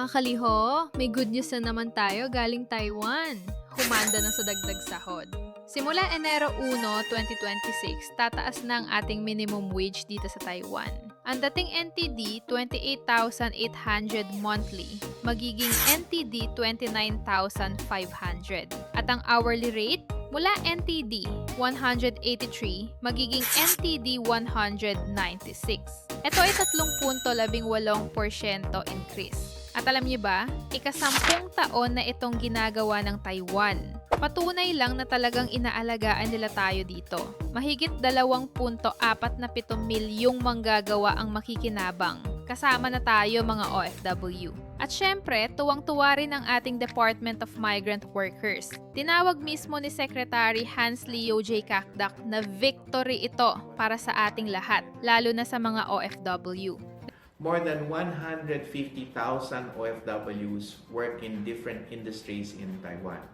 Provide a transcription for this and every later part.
Mga kaliho, may good news na naman tayo galing Taiwan. Humanda na sa dagdag sahod. Simula Enero 1, 2026, tataas na ang ating minimum wage dito sa Taiwan. Ang dating NTD, 28,800 monthly, magiging NTD 29,500. At ang hourly rate, mula NTD 183, magiging NTD 196. Ito ay 30.18% increase. At alam niyo ba, ikasampung taon na itong ginagawa ng Taiwan. Patunay lang na talagang inaalagaan nila tayo dito. Mahigit 2.47 milyong manggagawa ang makikinabang. Kasama na tayo mga OFW. At syempre, tuwang-tuwa rin ang ating Department of Migrant Workers. Tinawag mismo ni Secretary Hans Leo J. Kakdak na victory ito para sa ating lahat, lalo na sa mga OFW. More than 150,000 OFWs work in different industries in Taiwan.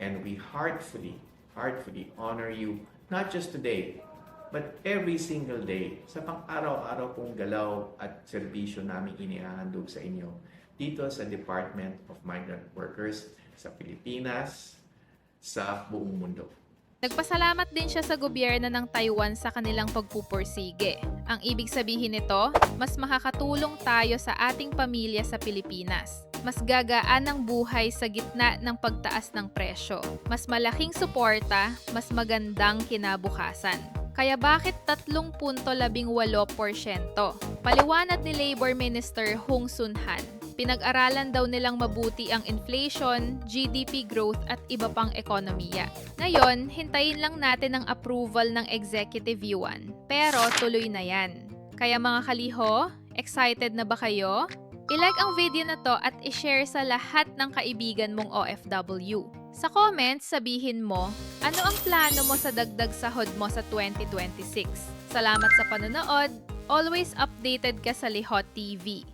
And we heartfully, heartfully honor you, not just today, but every single day sa pang-araw-araw pong galaw at serbisyo namin inihahandog sa inyo dito sa Department of Migrant Workers sa Pilipinas, sa buong mundo. Nagpasalamat din siya sa gobyerno ng Taiwan sa kanilang pagpupursige. Ang ibig sabihin nito, mas makakatulong tayo sa ating pamilya sa Pilipinas. Mas gagaan ang buhay sa gitna ng pagtaas ng presyo. Mas malaking suporta, mas magandang kinabukasan. Kaya bakit 3.18%? Paliwanag ni Labor Minister Hong Sun-han, pinag-aralan daw nilang mabuti ang inflation, GDP growth at iba pang ekonomiya. Ngayon, hintayin lang natin ang approval ng Executive Yuan. Pero tuloy na yan. Kaya mga kaliho, excited na ba kayo? I-like ang video na to at i-share sa lahat ng kaibigan mong OFW. Sa comments, sabihin mo, ano ang plano mo sa dagdag sahod mo sa 2026? Salamat sa panonood. Always updated ka sa Lihot TV.